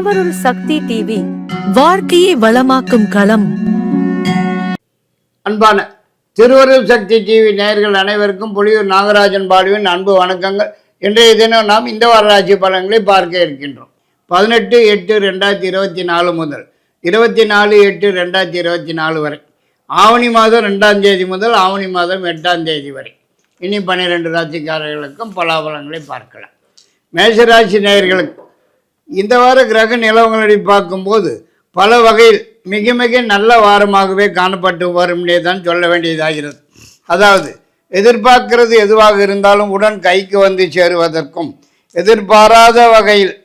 திருவருள் சக்தி டிவி வாழ்க்கையை வளமாக்கும் களம். அன்பான திருவருள் சக்தி டிவி நேயர்கள் அனைவருக்கும் புலியூர் நாகராஜன் பாடுவின் அன்பு வணக்கங்கள். இன்றைய தினம் நாம் இந்த வார ராசி பலன்களை பார்க்க இருக்கின்றோம். பதினெட்டு எட்டு ரெண்டாயிரத்தி இருபத்தி நாலு முதல் இருபத்தி நாலு எட்டு ரெண்டாயிரத்தி இருபத்தி நாலு வரை. ஆவணி மாதம் ரெண்டாம் தேதி முதல் ஆவணி மாதம் எட்டாம் தேதி வரை. இனி பன்னிரெண்டு ராசிக்காரர்களுக்கும் பலாபலங்களை பார்க்கலாம். மேஷராசி நேயர்களுக்கு இந்த வார கிரக நிலவங்களை பார்க்கும்போது பல வகையில் மிக மிக நல்ல வாரமாகவே காணப்பட்டு வரும் தான் சொல்ல வேண்டியதாகிறது. அதாவது எதிர்பார்க்கிறது எதுவாக இருந்தாலும் உடன் கைக்கு வந்து சேருவதற்கும் எதிர்பாராத வகையில்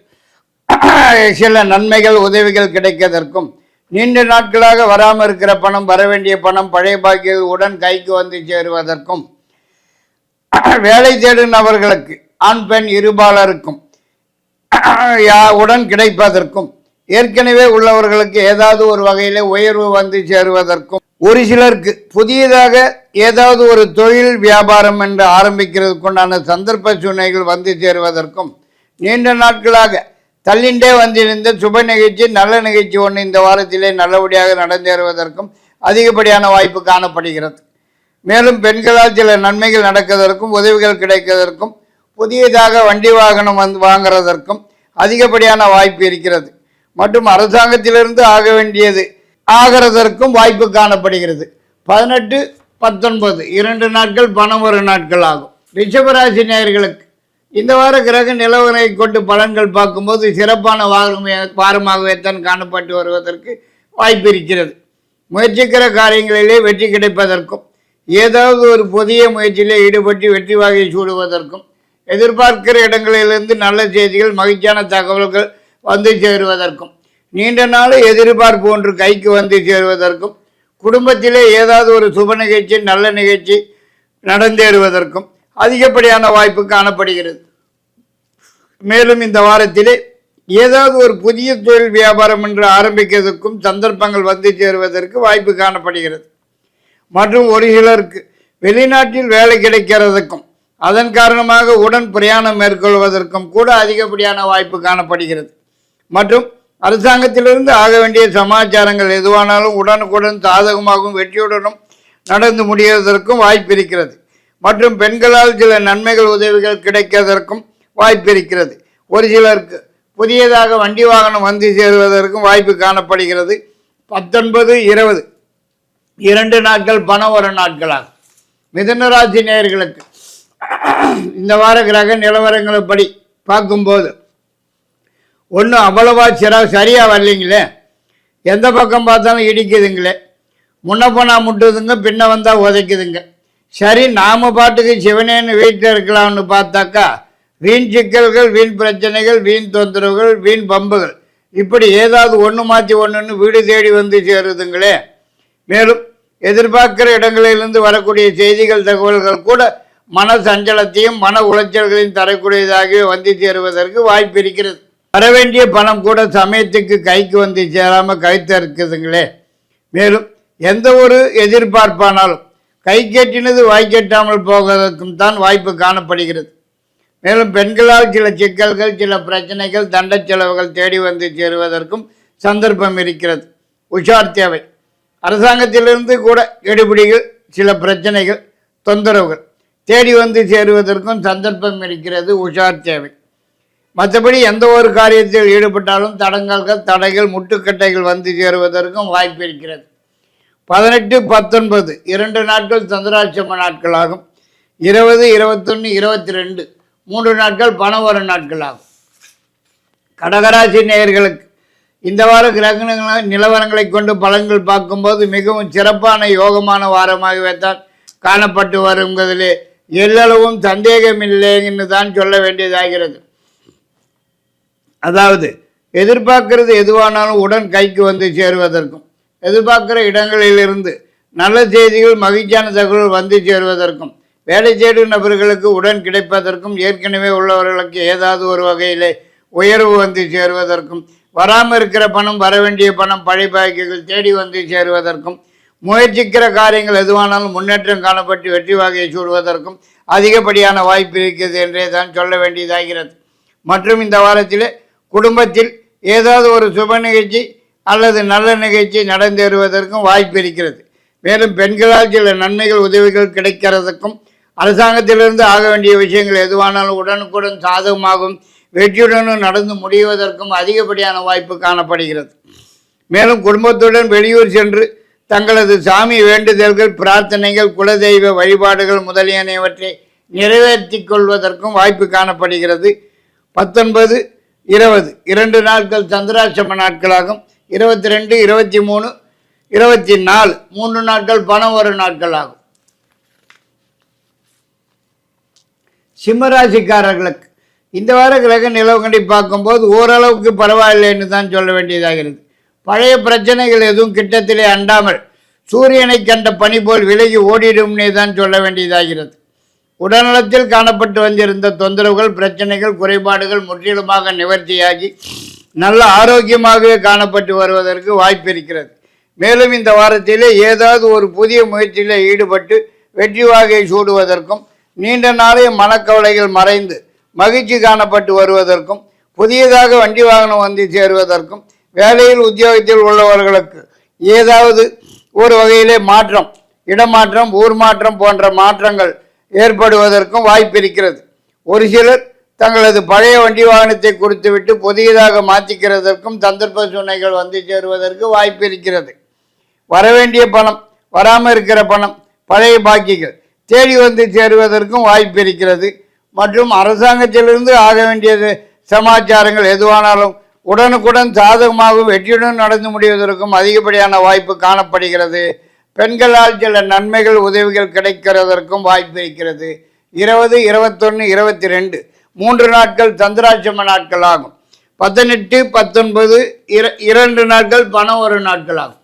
சில நன்மைகள் உதவிகள் கிடைக்கதற்கும் நீண்ட நாட்களாக வராமல் இருக்கிற பணம் வர வேண்டிய பணம் பழைய பாக்கியங்கள் உடன் கைக்கு வந்து சேருவதற்கும் வேலை தேடும் நபர்களுக்கு ஆண் பெண் இருபாலருக்கும் உடன் கிடைப்பதற்கும் ஏற்கனவே உள்ளவர்களுக்கு ஏதாவது ஒரு வகையில உயர்வு வந்து சேருவதற்கும் ஒரு சிலருக்கு புதியதாக ஏதாவது ஒரு தொழில் வியாபாரம் என்று ஆரம்பிக்கிறதுக்குண்டான சந்தர்ப்ப சூழ்நிலைகள் வந்து சேருவதற்கும் நீண்ட நாட்களாக தள்ளிண்டே வந்திருந்த சுப நிகழ்ச்சி நல்ல நிகழ்ச்சி ஒன்று இந்த வாரத்திலே நல்லபடியாக நடந்தேறுவதற்கும் அதிகப்படியான வாய்ப்பு காணப்படுகிறது. மேலும் பெண்களால் சில நன்மைகள் நடக்கிறதற்கும் உதவிகள் கிடைக்கிறதற்கும் புதியதாக வண்டி வாகனம் வந்து வாங்குறதற்கும் அதிகப்படியான வாய்ப்பு இருக்கிறது. மற்றும் அரசாங்கத்திலிருந்து ஆக வேண்டியது ஆகிறதற்கும் வாய்ப்பு காணப்படுகிறது. பதினெட்டு பத்தொன்பது இரண்டு நாட்கள் பணம் ஒரு நாட்கள் ஆகும். ரிஷபராசி நேயர்களுக்கு இந்த வார கிரக நிலவரை கொண்டு பலன்கள் பார்க்கும்போது சிறப்பான வாகனமே வாரமாகவே தான் காணப்பட்டு வருவதற்கு வாய்ப்பு இருக்கிறது. முயற்சிக்கிற காரியங்களிலே வெற்றி கிடைப்பதற்கும் ஏதாவது ஒரு புதிய முயற்சியிலே ஈடுபட்டு வெற்றி வாகை சூடுவதற்கும் எதிர்பார்க்கிற இடங்களிலிருந்து நல்ல செய்திகள் மகிழ்ச்சியான தகவல்கள் வந்து சேருவதற்கும். நீண்ட நாள் எதிர்பார்ப்பு ஒன்று கைக்கு வந்து சேருவதற்கும் குடும்பத்திலே ஏதாவது ஒரு சுப நிகழ்ச்சி நல்ல நிகழ்ச்சி நடந்தேறுவதற்கும் அதிகப்படியான வாய்ப்பு காணப்படுகிறது. மேலும் இந்த வாரத்திலே ஏதாவது ஒரு புதிய தொழில் வியாபாரம் என்று ஆரம்பிக்கிறதுக்கும் சந்தர்ப்பங்கள் வந்து சேருவதற்கு வாய்ப்பு காணப்படுகிறது. மற்றும் ஒரு சிலருக்கு வெளிநாட்டில் வேலை கிடைக்கிறதுக்கும் அதன் காரணமாக உடன் பிரயாணம் மேற்கொள்வதற்கும் கூட அதிகப்படியான வாய்ப்பு காணப்படுகிறது. மற்றும் அரசாங்கத்திலிருந்து ஆக வேண்டிய சமாச்சாரங்கள் எதுவானாலும் உடனுக்குடன் சாதகமாகவும் வெற்றியுடனும் நடந்து முடிவதற்கும் வாய்ப்பு இருக்கிறது. மற்றும் பெண்களால் சில நன்மைகள் உதவிகள் கிடைக்கிறதற்கும் வாய்ப்பு இருக்கிறது. ஒரு சிலருக்கு புதியதாக வண்டி வாகனம் வந்து சேருவதற்கும் வாய்ப்பு காணப்படுகிறது. பத்தொன்பது இருபது இரண்டு நாட்கள் பணம் ஒரு நாட்களாகும். மிதனராசி நேயர்களுக்கு இந்த வார கிரக நிலவரங்களைப்படி பார்க்கும்போது ஒன்றும் அவ்வளவா சிற சரியாக வரலைங்களே. எந்த பக்கம் பார்த்தாலும் இடிக்குதுங்களே. முன்ன போனால் முட்டுதுங்க பின்ன வந்தால் உதைக்குதுங்க. சரி நாம பாட்டுக்கு சிவனேன்னு வீட்டில் இருக்கலாம்னு பார்த்தாக்கா வீண் சிக்கல்கள் வீண் பிரச்சனைகள் வீண் தொந்தரவுகள் வீண் பம்புகள் இப்படி ஏதாவது ஒன்று மாற்றி ஒன்றுன்னு வீடு தேடி வந்து சேருதுங்களே. மேலும் எதிர்பார்க்கிற இடங்களிலிருந்து வரக்கூடிய செய்திகள் தகவல்கள் கூட மன சஞ்சலத்தையும் மன உளைச்சல்களையும் தரக்கூடியதாகவே வந்து சேருவதற்கு வாய்ப்பு இருக்கிறது. வரவேண்டிய பணம் கூட சமயத்துக்கு கைக்கு வந்து சேராமல் கைத்து இருக்குதுங்களே. மேலும் எந்த ஒரு எதிர்பார்ப்பானாலும் கை கெட்டினது வாய் கெட்டாமல் போவதற்கும் தான் வாய்ப்பு காணப்படுகிறது. மேலும் பெண்களால் சில சிக்கல்கள் சில பிரச்சனைகள் தண்ட செலவுகள் தேடி வந்து சேருவதற்கும் சந்தர்ப்பம் இருக்கிறது. உஷார் தேவை. அரசாங்கத்திலிருந்து கூட எடுபிடிகள் சில பிரச்சனைகள் தொந்தரவுகள். தேடி வந்து சேருவதற்கும் சந்தர்ப்பம் இருக்கிறது உஷார் தேவை மற்றபடி எந்த ஒரு காரியத்தில் ஈடுபட்டாலும் தடங்கல்கள் தடைகள் முட்டுக்கட்டைகள் வந்து சேருவதற்கும் வாய்ப்பு இருக்கிறது. பதினெட்டு பத்தொன்பது இரண்டு நாட்கள் சந்திராட்சம நாட்களாகும். இருபது இருபத்தொன்று இருபத்தி ரெண்டு மூன்று நாட்கள் பணம் வரும் நாட்களாகும். கடகராசி நேயர்களுக்கு இந்த வார கிரகணங்கள நிலவரங்களை கொண்டு பலன்கள் பார்க்கும்போது மிகவும் சிறப்பான யோகமான வாரமாகவே தான் காணப்பட்டு வருங்கிறதிலே எல்லளவும் சந்தேகமில்லைன்னு தான் சொல்ல வேண்டியதாகிறது. அதாவது எதிர்பார்க்கிறது எதுவானாலும் உடன் கைக்கு வந்து சேருவதற்கும் எதிர்பார்க்கிற இடங்களிலிருந்து நல்ல செய்திகள் மகிழ்ச்சியான தகவல் வந்து சேருவதற்கும் வேலை தேடும் நபர்களுக்கு உடன் கிடைப்பதற்கும் ஏற்கனவே உள்ளவர்களுக்கு ஏதாவது ஒரு வகையிலே உயர்வு வந்து சேருவதற்கும் வராமல் இருக்கிற பணம் வர வேண்டிய பணம் பழைய பாய்க்குகள் தேடி வந்து சேருவதற்கும் முயற்சிக்கிற காரியங்கள் எதுவானாலும் முன்னேற்றம் காணப்பட்டு வெற்றி வகையை சூடுவதற்கும் அதிகப்படியான வாய்ப்பு இருக்கிறது என்றே தான் சொல்ல வேண்டியதாகிறது. மற்றும் இந்த வாரத்தில் குடும்பத்தில் ஏதாவது ஒரு சுப நிகழ்ச்சி அல்லது நல்ல நிகழ்ச்சி நடந்தேறுவதற்கும் வாய்ப்பு இருக்கிறது. மேலும் பெண்களால் சில நன்மைகள் உதவிகள் கிடைக்கிறதுக்கும் அரசாங்கத்திலிருந்து ஆக வேண்டிய விஷயங்கள் எதுவானாலும் உடனுக்குடன் சாதகமாகவும் வெற்றியுடனும் நடந்து முடிவதற்கும் அதிகப்படியான வாய்ப்பு காணப்படுகிறது. மேலும் குடும்பத்துடன் வெளியூர் சென்று தங்களது சாமி வேண்டுதல்கள் பிரார்த்தனைகள் குலதெய்வ வழிபாடுகள் முதலியனவற்றை நிறைவேற்றி கொள்வதற்கும் வாய்ப்பு காணப்படுகிறது. பத்தொன்பது இருபது இரண்டு நாட்கள் சந்திராட்சம நாட்களாகும். இருபத்தி ரெண்டு இருபத்தி மூணு இருபத்தி நாலு மூன்று நாட்கள் பணம் வரும் நாட்கள் ஆகும் சிம்மராசிக்காரர்களுக்கு இந்த வார கிரக நிலவுகளை பார்க்கும்போது ஓரளவுக்கு பரவாயில்லைன்னு தான் சொல்ல வேண்டியதாகிறது. பழைய பிரச்சனைகள் எதுவும் கிட்டத்திலே அண்டாமல் சூரியனை கண்ட பனி போல் விலகி ஓடிடும்னே தான் சொல்ல வேண்டியதாகிறது. உடல்நலத்தில் காணப்பட்டு வந்திருந்த தொந்தரவுகள் பிரச்சனைகள் குறைபாடுகள் முற்றிலுமாக நிவர்த்தியாகி நல்ல ஆரோக்கியமாகவே காணப்பட்டு வருவதற்கு வாய்ப்பு இருக்கிறது. மேலும் இந்த வாரத்திலே ஏதாவது ஒரு புதிய முயற்சியில் ஈடுபட்டு வெற்றி வாகை சூடுவதற்கும் நீண்ட நாளைய மனக்கவலைகள் மறைந்து மகிழ்ச்சி காணப்பட்டு வருவதற்கும் புதியதாக வண்டி வாகனம் வந்து சேருவதற்கும் வேலையில் உத்தியோகத்தில் உள்ளவர்களுக்கு ஏதாவது ஒரு வகையிலே மாற்றம் இடமாற்றம் ஊர் மாற்றம் போன்ற மாற்றங்கள் ஏற்படுவதற்கும் வாய்ப்பு இருக்கிறது. ஒரு சிலர் தங்களது பழைய வண்டி வாகனத்தை கொடுத்துவிட்டு புதியதாக மாற்றிக்கிறதற்கும் சந்தர்ப்ப சூழ்நிலைகள் வந்து சேருவதற்கு வாய்ப்பு இருக்கிறது. வரவேண்டிய பணம் வராமல் இருக்கிற பணம் பழைய பாக்கிகள் தேடி வந்து சேருவதற்கும் வாய்ப்பு இருக்கிறது. மற்றும் அரசாங்கத்திலிருந்து ஆக வேண்டியது சமாச்சாரங்கள் எதுவானாலும் உடனுக்குடன் சாதகமாகவும் வெற்றியுடன் நடந்து முடிவதற்கும் அதிகப்படியான வாய்ப்பு காணப்படுகிறது. பெண்களால் சில நன்மைகள் உதவிகள் கிடைக்கிறதற்கும் வாய்ப்பு இருக்கிறது. இருபது இருபத்தொன்று இருபத்தி ரெண்டு மூன்று நாட்கள் சந்திராட்சம நாட்கள் ஆகும் பதினெட்டு பத்தொன்பது இர இரண்டு நாட்கள் பணம் ஒரு நாட்கள் ஆகும்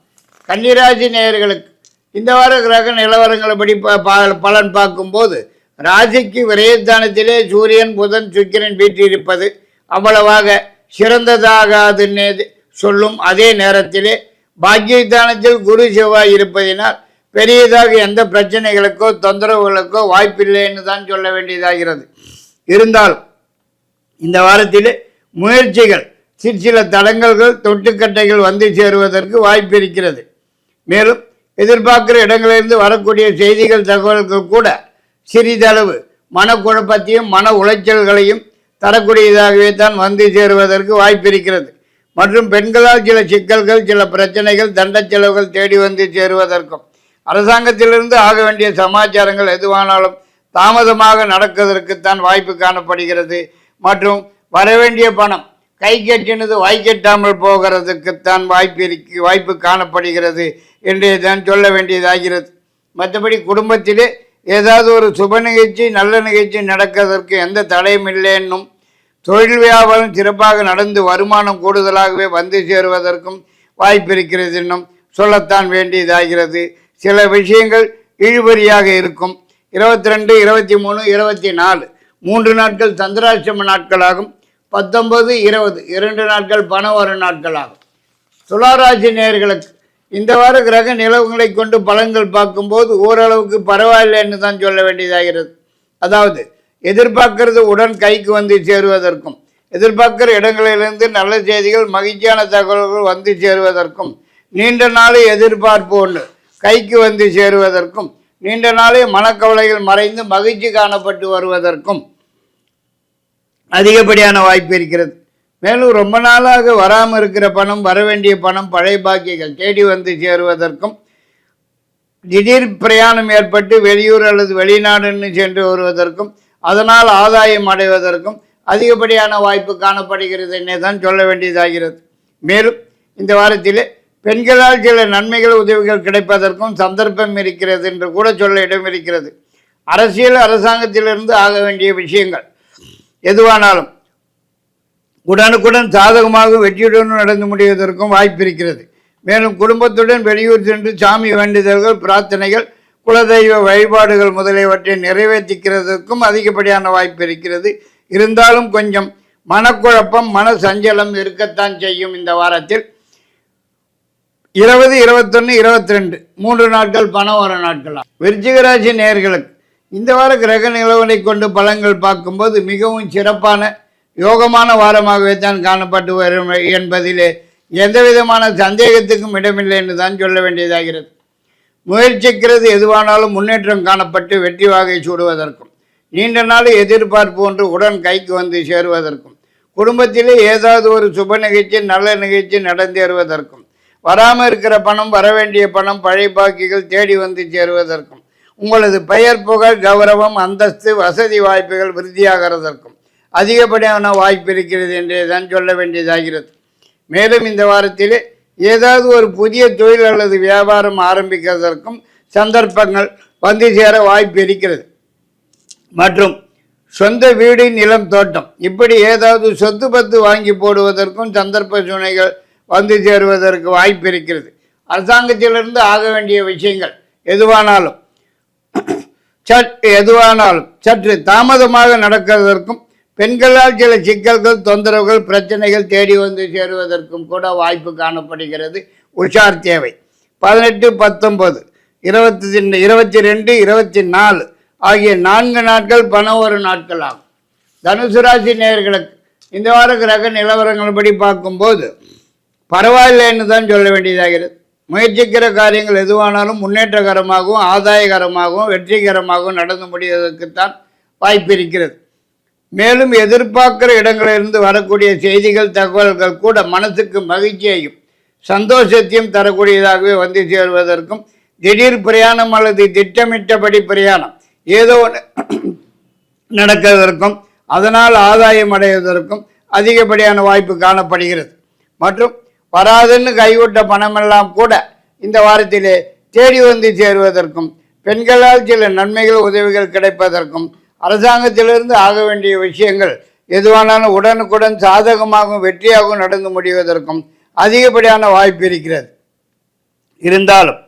கன்னிராசி நேயர்களுக்கு இந்த வார கிரக நிலவரங்களை படி ப- பலன் பார்க்கும்போது ராசிக்கு விரயஸ்தானத்திலே சூரியன் புதன் சுக்கிரன் வீற்றிருப்பது அவ்வளவாக சிறந்ததாகாதுன்னே சொல்லும் அதே நேரத்திலே பாக்கியஸ்தானத்தில் குரு செவ்வாய் இருப்பதினால் பெரியதாக எந்த பிரச்சனைகளுக்கோ தொந்தரவுகளுக்கோ வாய்ப்பில்லைன்னு தான் சொல்ல வேண்டியதாகிறது. இருந்தாலும் இந்த வாரத்தில் முயற்சிகள் சிறு சில தடங்கல்கள் தொட்டுக்கட்டைகள் வந்து சேருவதற்கு வாய்ப்பு இருக்கிறது. மேலும் எதிர்பார்க்கிற இடங்களிலிருந்து வரக்கூடிய செய்திகள் தகவல்கள் கூட சிறிதளவு மனக்குழப்பத்தையும் மன உளைச்சல்களையும் தரக்கூடியதாகவே தான் வந்து சேருவதற்கு வாய்ப்பு இருக்கிறது மற்றும் பெண்களால் சில சிக்கல்கள் சில பிரச்சனைகள் தண்ட செலவுகள் தேடி வந்து சேருவதற்கும். அரசாங்கத்திலிருந்து ஆக வேண்டிய சமாச்சாரங்கள் எதுவானாலும் தாமதமாக நடக்கிறதற்குத்தான் வாய்ப்பு காணப்படுகிறது. மற்றும் வரவேண்டிய பணம் கை கட்டினது வாய் கட்டாமல் போகிறதுக்குத்தான் வாய்ப்பு இருக்கு வாய்ப்பு காணப்படுகிறது என்றே தான் சொல்ல வேண்டியதாகிறது. மற்றபடி குடும்பத்திலே ஏதாவது ஒரு சுப நிகழ்ச்சி நல்ல நிகழ்ச்சி நடக்கிறதற்கு எந்த தடையும் இல்லை என்னும் தொழில் வியாபாரம் சிறப்பாக நடந்து வருமானம் கூடுதலாகவே வந்து சேருவதற்கும் வாய்ப்பிருக்கிறது என்னும் சொல்லத்தான் வேண்டியதாகிறது. சில விஷயங்கள் இழுபறியாக இருக்கும். இருபத்தி ரெண்டு இருபத்தி மூணு இருபத்தி நாலு மூன்று நாட்கள் சந்திராட்சம நாட்களாகும். பத்தொன்பது இருபது. இரண்டு நாட்கள் பண வரும் நாட்களாகும். துளாராசி நேர்களுக்கு இந்த வார கிரக நிலவுகளை கொண்டு பலன்கள் பார்க்கும்போது ஓரளவுக்கு பரவாயில்லைன்னு தான் சொல்ல வேண்டியதாகிறது. அதாவது எதிர்பார்க்கிறது உடன் கைக்கு வந்து சேருவதற்கும் எதிர்பார்க்கிற இடங்களிலிருந்து நல்ல செய்திகள் மகிழ்ச்சியான தகவல்கள் வந்து சேருவதற்கும் நீண்ட நாளை எதிர்பார்ப்பு ஒன்று கைக்கு வந்து சேருவதற்கும் நீண்ட நாளே மனக்கவலைகள் மறைந்து மகிழ்ச்சி காணப்பட்டு வருவதற்கும் அதிகப்படியான வாய்ப்பு இருக்கிறது. மேலும் ரொம்ப நாளாக வராமல் இருக்கிற பணம் வர வேண்டிய பணம் பழைய பாக்கியங்கள் தேடி வந்து சேருவதற்கும் திடீர் பிரயாணம் ஏற்பட்டு வெளியூர் அல்லது வெளிநாடுன்னு சென்று வருவதற்கும் அதனால் ஆதாயம் அடைவதற்கும் அதிகப்படியான வாய்ப்பு காணப்படுகிறது என்னே தான் சொல்ல வேண்டியதாகிறது. மேலும் இந்த வாரத்திலே பெண்களால் சில நன்மைகள் உதவிகள் கிடைப்பதற்கும் சந்தர்ப்பம் இருக்கிறது என்று கூட சொல்ல இடம் இருக்கிறது. அரசியல் அரசாங்கத்திலிருந்து ஆக வேண்டிய விஷயங்கள் எதுவானாலும் உடனுக்குடன் சாதகமாக வெற்றியுடன் நடந்து முடிவதற்கும் வாய்ப்பு இருக்கிறது. மேலும் குடும்பத்துடன் வெளியூர் சென்று சாமி வேண்டுதல்கள் பிரார்த்தனைகள் குலதெய்வ வழிபாடுகள் முதலியவற்றை நிறைவேற்றிக்கிறதுக்கும் அதிகப்படியான வாய்ப்பு இருக்கிறது. இருந்தாலும் கொஞ்சம் மனக்குழப்பம் மன சஞ்சலம் இருக்கத்தான் செய்யும் இந்த வாரத்தில். இருபது இருபத்தொன்று இருபத்தி ரெண்டு மூன்று நாட்கள் பணம் வர நாட்களா விருச்சிகராசி நேர்களுக்கு இந்த வார கிரக நிலவனை கொண்டு பலன்கள் பார்க்கும்போது மிகவும் சிறப்பான யோகமான வாரமாகவே தான் காணப்பட்டு வரும் என்பதிலே எந்த விதமான சந்தேகத்துக்கும் இடமில்லை என்று தான் சொல்ல வேண்டியதாகிறது. முயற்சிக்கிறது எதுவானாலும் முன்னேற்றம் காணப்பட்டு வெற்றி வாகை சூடுவதற்கும் நீண்ட நாள் எதிர்பார்ப்பு ஒன்று உடன் கைக்கு வந்து சேருவதற்கும் குடும்பத்திலே ஏதாவது ஒரு சுப நிகழ்ச்சி நல்ல நிகழ்ச்சி நடந்தேறுவதற்கும் வராமல் இருக்கிற பணம் வர வேண்டிய பணம் பழைய பாக்கிகள் தேடி வந்து சேருவதற்கும் உங்களது பெயர் புகழ் கௌரவம் அந்தஸ்து வசதி வாய்ப்புகள் விருத்தியாகிறதற்கும் அதிகப்படியான வாய்ப்பு இருக்கிறது என்றே தான் சொல்ல வேண்டியதாகிறது. மேலும் இந்த வாரத்திலே ஏதாவது ஒரு புதிய தொழில் அல்லது வியாபாரம் ஆரம்பிக்கிறதற்கும் சந்தர்ப்பங்கள் வந்து சேர வாய்ப்பு இருக்கிறது. மற்றும் சொந்த வீடு நிலம் தோட்டம். இப்படி ஏதாவது சொத்து பத்து வாங்கி போடுவதற்கும் சந்தர்ப்ப சூழ்நிலைகள் வந்து சேருவதற்கு வாய்ப்பு இருக்கிறது. அரசாங்கத்திலிருந்து ஆக வேண்டிய விஷயங்கள் எதுவானாலும் சற்று எதுவானாலும் சற்று தாமதமாக நடக்கிறதற்கும் பெண்களால் சில சிக்கல்கள் தொந்தரவுகள் பிரச்சனைகள் தேடி வந்து சேருவதற்கும் கூட வாய்ப்பு காணப்படுகிறது. உஷார் தேவை. பதினெட்டு பத்தொன்பது இருபத்தி இருபத்தி ரெண்டு இருபத்தி நாலு ஆகிய நான்கு நாட்கள் பண ஒரு நாட்கள் ஆகும். தனுசு ராசி நேர்களுக்கு இந்த வார கிரக நிலவரங்கள்படி பார்க்கும்போது பரவாயில்லைன்னு தான் சொல்ல வேண்டியதாகிறது. முயற்சிக்கிற காரியங்கள் எதுவானாலும் முன்னேற்றகரமாகவும் ஆதாயகரமாகவும் வெற்றிகரமாகவும் நடந்து முடிவதற்குத்தான் வாய்ப்பு இருக்கிறது. மேலும் எதிர்பார்க்கிற இடங்களிலிருந்து வரக்கூடிய செய்திகள் தகவல்கள் கூட மனசுக்கு மகிழ்ச்சியையும் சந்தோஷத்தையும் தரக்கூடியதாகவே வந்து சேருவதற்கும் திடீர் பிரயாணம் அல்லது திட்டமிட்டபடி பிரயாணம் ஏதோ ஒன்று நடக்கிறதற்கும் அதனால் ஆதாயம் அடைவதற்கும் அதிகப்படியான வாய்ப்பு காணப்படுகிறது. மற்றும் வராதுன்னு கைவிட்ட பணமெல்லாம் கூட இந்த வாரத்திலே தேடி வந்து சேருவதற்கும் பெண்களால் சில நன்மைகள் உதவிகள் கிடைப்பதற்கும் அரசாங்கத்திலிருந்து ஆக வேண்டிய விஷயங்கள் எதுவானாலும் உடனுக்குடன் சாதகமாகவும் வெற்றியாகவும் நடந்து முடிவதற்கும் அதிகப்படியான வாய்ப்பு இருக்கிறது. இருந்தாலும்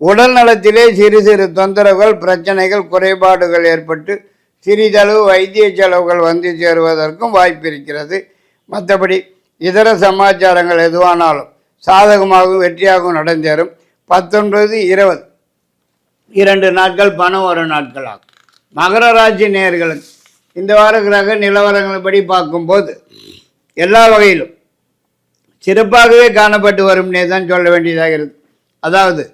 உடல் நலத்திலே சிறு சிறு தொந்தரவுகள் பிரச்சனைகள் குறைபாடுகள் ஏற்பட்டு சிறிதளவு வைத்திய செலவுகள் வந்து சேருவதற்கும் வாய்ப்பு இருக்கிறது. மற்றபடி இதர சமாச்சாரங்கள் எதுவானாலும் சாதகமாகவும் வெற்றியாகவும் நடந்தேறும். பத்தொன்பது இருபது. இரண்டு நாட்கள் பணம் வரும் நாட்கள் ஆகும் மகர ராசி இந்த வார கிரக நிலவரங்கள்படி பார்க்கும்போது எல்லா வகையிலும் சிறப்பாகவே காணப்பட்டு வரும்னே தான் சொல்ல வேண்டியதாகிறது அதாவது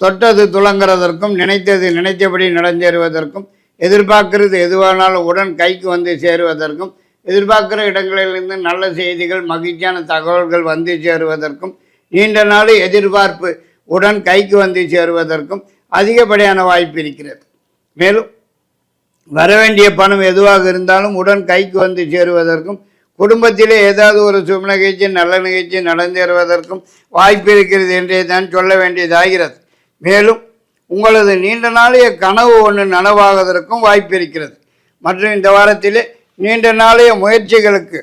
தொட்டது துளங்குறதற்கும் நினைத்தது நினைத்தபடி நடந்தேறுவதற்கும் எதிர்பார்க்கிறது எதுவானாலும் உடன் கைக்கு வந்து சேருவதற்கும் எதிர்பார்க்குற இடங்களிலிருந்து நல்ல செய்திகள் மகிழ்ச்சியான தகவல்கள் வந்து சேருவதற்கும் நீண்ட நாள் எதிர்பார்ப்பு உடன் கைக்கு வந்து சேருவதற்கும் அதிகப்படியான வாய்ப்பு இருக்கிறது. மேலும் வரவேண்டிய பணம் எதுவாக இருந்தாலும் உடன் கைக்கு வந்து சேருவதற்கும் குடும்பத்திலே ஏதாவது ஒரு சுப நிகழ்ச்சி நல்ல நிகழ்ச்சி நடந்தேறுவதற்கும் வாய்ப்பு இருக்கிறது என்றே தான் சொல்ல வேண்டியதாகிறது. மேலும் உங்களது நீண்ட நாளைய கனவு ஒன்று நனவாவதற்கும் வாய்ப்பு இருக்கிறது. மற்றும் இந்த வாரத்திலே நீண்ட நாளைய முயற்சிகளுக்கு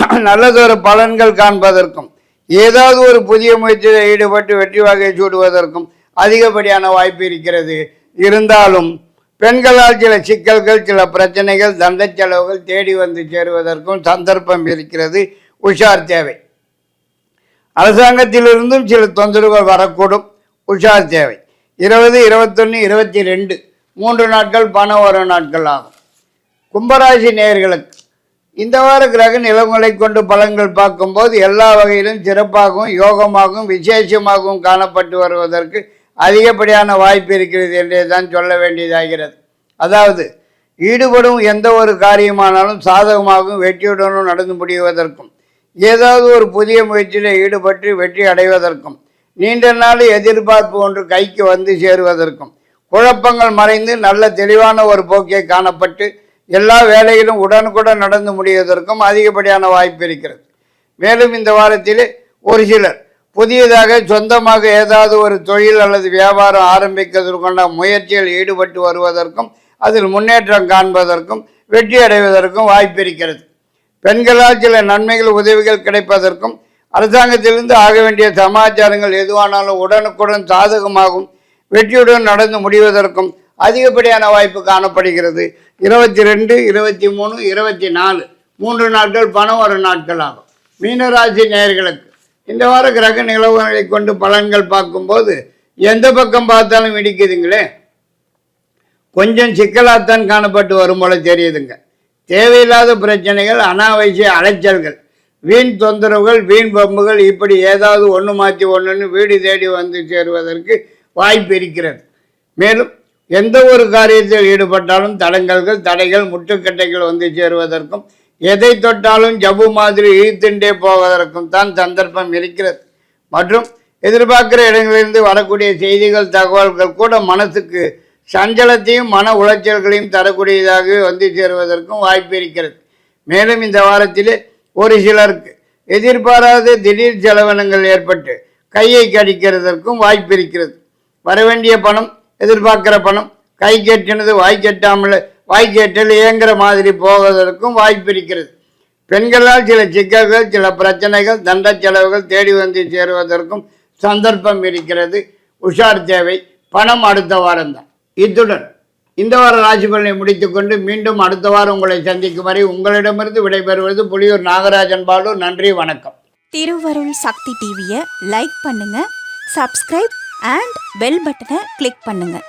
நல்லதொரு பலன்கள் காண்பதற்கும் ஏதாவது ஒரு புதிய முயற்சியில் ஈடுபட்டு வெற்றி வகை சூடுவதற்கும் அதிகப்படியான வாய்ப்பு இருக்கிறது. இருந்தாலும் பெண்களால் சில சிக்கல்கள் சில பிரச்சனைகள் தந்த செலவுகள் தேடி வந்து சேருவதற்கும் சந்தர்ப்பம் இருக்கிறது. உஷார் தேவை. அரசாங்கத்திலிருந்தும் சில தொந்தரவுகள் வரக்கூடும். உஷார் தேவை. இருபது இருபத்தொன்று இருபத்தி ரெண்டு மூன்று நாட்கள் பண வரும் நாட்கள் ஆகும். கும்பராசி நேயர்களுக்கு இந்த வார கிரக நிலவுகளை கொண்டு பலன்கள் பார்க்கும்போது எல்லா வகையிலும் சிறப்பாகவும் யோகமாகவும் விசேஷமாகவும் காணப்பட்டு வருவதற்கு அதிகப்படியான வாய்ப்பு இருக்கிறது என்றே தான் சொல்ல வேண்டியதாகிறது. அதாவது ஈடுபடும் எந்த ஒரு காரியமானாலும் சாதகமாகவும் வெற்றியுடனும் நடந்து முடிவதற்கும் ஏதாவது ஒரு புதிய முயற்சியில் ஈடுபட்டு வெற்றி அடைவதற்கும் நீண்ட நாள் எதிர்பார்ப்பு ஒன்று கைக்கு வந்து சேருவதற்கும் குழப்பங்கள் மறைந்து நல்ல தெளிவான ஒரு போக்கை காணப்பட்டு எல்லா வேலைகளும் உடனுக்குடன் நடந்து முடிவதற்கும் அதிகப்படியான வாய்ப்பு இருக்கிறது. மேலும் இந்த வாரத்தில் ஒரு சிலர் புதியதாக சொந்தமாக ஏதாவது ஒரு தொழில் அல்லது வியாபாரம் ஆரம்பிக்கிறதுக்கான முயற்சியில் ஈடுபட்டு வருவதற்கும் அதில் முன்னேற்றம் காண்பதற்கும் வெற்றி அடைவதற்கும் வாய்ப்பிருக்கிறது பெண்களால் சில நன்மைகள் உதவிகள் கிடைப்பதற்கும் அரசாங்கத்திலிருந்து ஆக வேண்டிய சமாச்சாரங்கள் எதுவானாலும் உடனுக்குடன் சாதகமாகும் வெற்றியுடன் நடந்து முடிவதற்கும் அதிகப்படியான வாய்ப்பு காணப்படுகிறது. இருபத்தி ரெண்டு இருபத்தி மூணு இருபத்தி நாலு மூன்று நாட்கள் பணம் வரும் நாட்கள் ஆகும். மீனராசி நேயர்களுக்கு இந்த வார கிரக நிலவுகளை கொண்டு பலன்கள் பார்க்கும்போது எந்த பக்கம் பார்த்தாலும் இடிக்குதுங்களே. கொஞ்சம் சிக்கலாகத்தான் காணப்பட்டு வரும் போல தெரியுதுங்க. தேவையில்லாத பிரச்சனைகள் அனாவசிய அலைச்சல்கள் வீண் தொந்தரவுகள் வீண் பம்புகள் இப்படி ஏதாவது ஒன்று மாற்றி ஒன்றுன்னு வீடு தேடி வந்து சேருவதற்கு வாய்ப்பு இருக்கிறது. மேலும் எந்த ஒரு காரியத்தில் ஈடுபட்டாலும் தடங்கல்கள் தடைகள் முட்டுக்கட்டைகள் வந்து சேருவதற்கும் எதை தொட்டாலும் ஜவ்வு மாதிரி இழுத்துண்டே போவதற்கும் தான் சந்தர்ப்பம் இருக்கிறது. மற்றும் எதிர்பார்க்கிற இடங்களிலிருந்து வரக்கூடிய செய்திகள் தகவல்கள் கூட மனசுக்கு சஞ்சலத்தையும் மன உளைச்சல்களையும் தரக்கூடியதாக வந்து சேருவதற்கும் வாய்ப்பு இருக்கிறது. மேலும் இந்த வாரத்தில் ஒரு சிலருக்கு எதிர்பாராத திடீர் செலவினங்கள் ஏற்பட்டு கையை கடிக்கிறதற்கும் வாய்ப்பு இருக்கிறது. வரவேண்டிய பணம் எதிர்பார்க்கிற பணம் கை கெட்டினது வாய் கெட்டாமல் வாய் இயங்குற மாதிரி போவதற்கும் வாய்ப்பு இருக்கிறது. பெண்களால் சில சிக்கல்கள் சில பிரச்சனைகள் தண்ட செலவுகள் தேடி வந்து சேருவதற்கும் சந்தர்ப்பம் இருக்கிறது. உஷார் தேவை. பணம் அடுத்த வாரம்தான். இத்துடன் இந்த வார ராசி பலனை முடித்துக்கொண்டு மீண்டும் அடுத்த வாரம் உங்களை சந்திக்கும் வரை உங்களிடமிருந்து விடைபெறுவது புலியூர் நாகராஜன் பாலு. நன்றி வணக்கம். திருவருள் சக்தி டிவியை லைக் பண்ணுங்க சப்ஸ்கிரைப் அண்ட் பெல் பட்டனை கிளிக் பண்ணுங்கள்